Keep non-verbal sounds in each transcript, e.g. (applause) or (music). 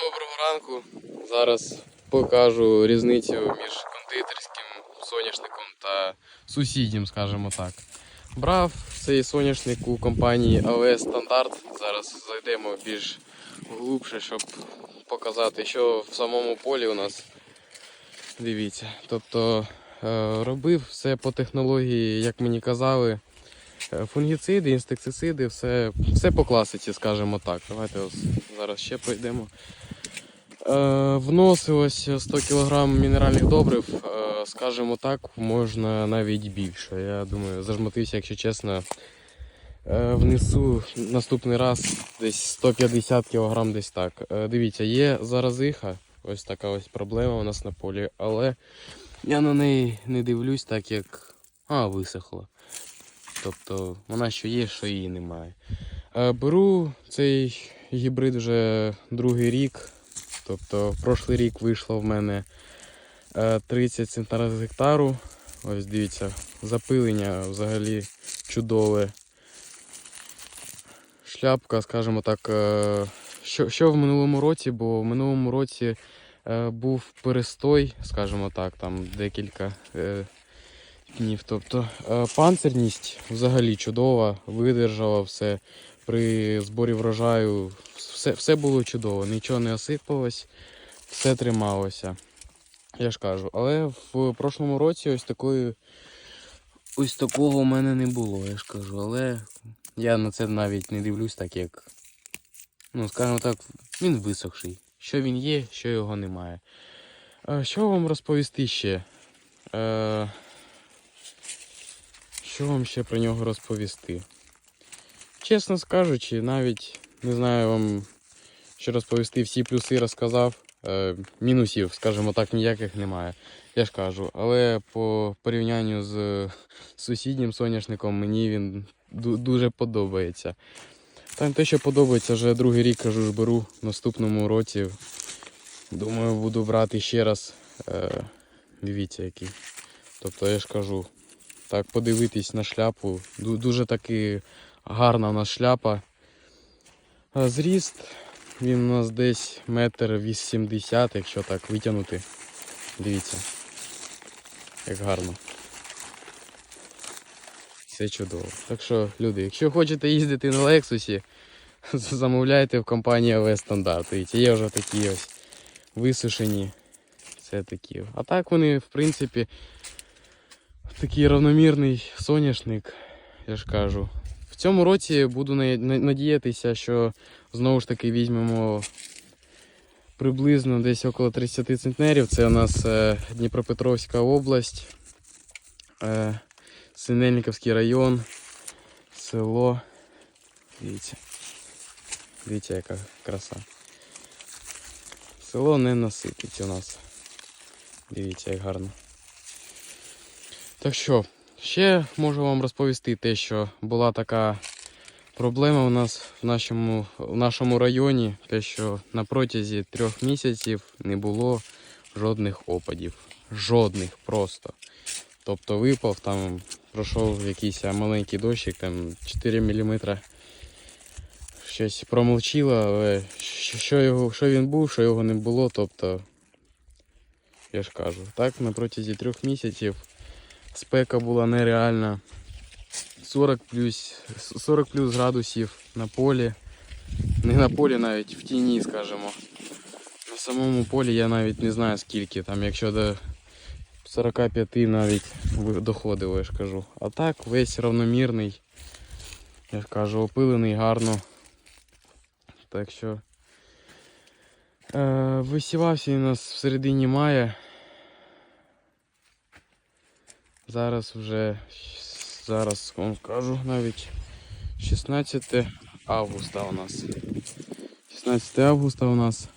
Доброго ранку. Зараз покажу різницю між кондитерським соняшником та сусіднім, скажімо так. Брав цей соняшник у компанії АВС Стандарт. Зараз зайдемо більш глубше, щоб показати, що в самому полі у нас. Дивіться. Тобто е, робив все по технології, як мені казали. Е, Фунгіциди, інсектициди, все, все по класиці, скажімо так. Давайте ось зараз ще пройдемо. Е, вносилось 100 кг мінеральних добрив, е, скажімо так, можна навіть більше. Я думаю, зажмотився, якщо чесно. Е, внесу наступний раз десь 150 кг десь так. Дивіться, є заразиха, ось така ось проблема у нас на полі, але я на неї не дивлюсь, так як а, висохло. Тобто вона що є, що її немає. Беру цей гібрид вже другий рік. Тобто прошлий рік вийшло в мене е, 30 центнер з гектару. Ось дивіться, запилення взагалі чудове. Шляпка, скажімо так, е, що, що в минулому році, бо в минулому році е, був перестой, скажімо так, там декілька е, днів. Тобто е, панцирність взагалі чудова, видержала все. При зборі врожаю все, все було чудово, нічого не осипалось, все трималося. Я ж кажу, але в прошлому році ось такої ось такого у мене не було, я ж кажу, але я на це навіть не дивлюсь, так як, ну, скажімо так, він висохший. Що він є, що його немає. Що вам розповісти ще? Е, Що вам ще про нього розповісти? Чесно скажучи, навіть не знаю вам, що розповісти, всі плюси розказав. Е, мінусів, скажімо так, ніяких немає. Я ж кажу, але по порівнянню з сусіднім соняшником мені він дуже подобається. Там те, що подобається, вже другий рік кажу, ж беру в наступному році. Думаю, буду брати ще раз. Е, дивіться який. Тобто я ж кажу, так подивитись на шляпу. Дуже таки гарна у нас шляпа. Зріст він у нас десь метр вісімдесят, якщо так витягнути. Дивіться, як гарно. Все чудово. Так що, люди, якщо хочете їздити на Лексусі, (laughs) замовляйте в компанії АВ Стандарт. Дивіться, є вже такі ось висушені. Це такі. А так вони, в принципі, такий равномірний соняшник, я ж кажу. Цьому році буду на- на- надіятися, що знову ж таки візьмемо приблизно десь около 30 центнерів. Це у нас е, Дніпропетровська область, е, Синельниковський район, село. Дивіться. Дивіться, яка краса. Село не наситить у нас. Дивіться, як гарно. Так що, ще можу вам розповісти те, що була така проблема у нас в нашому, в нашому районі, те, що на протязі трьох місяців не було жодних опадів. Жодних просто. Тобто випав, там пройшов якийсь маленький дощик, там 4 мм. Щось промовчило, але що, його, що він був, що його не було, тобто, я ж кажу, так на протязі трьох місяців спека була нереальна. 40 плюс, 40 плюс градусів на полі. Не на полі навіть в тіні, скажімо. На самому полі я навіть не знаю скільки, там якщо до 45 навіть доходило, я ж кажу. А так весь равномірний. Я ж кажу, опилений гарно. Так що. Е, висівався у нас в середині мая. Зараз вже зараз вам кажу навіть 16 августа у нас. 16 августа у нас.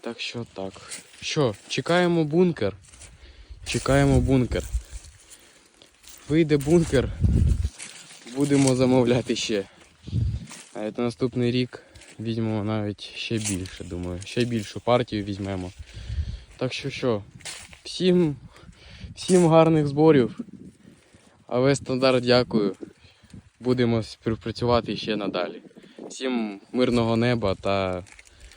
Так що так. Що, чекаємо бункер. Чекаємо бункер. Вийде бункер. Будемо замовляти ще. А це наступний рік візьмемо навіть ще більше, думаю. Ще більшу партію візьмемо. Так що що, всім, всім гарних зборів. А ви стандарт дякую. Будемо співпрацювати ще надалі. Всім мирного неба та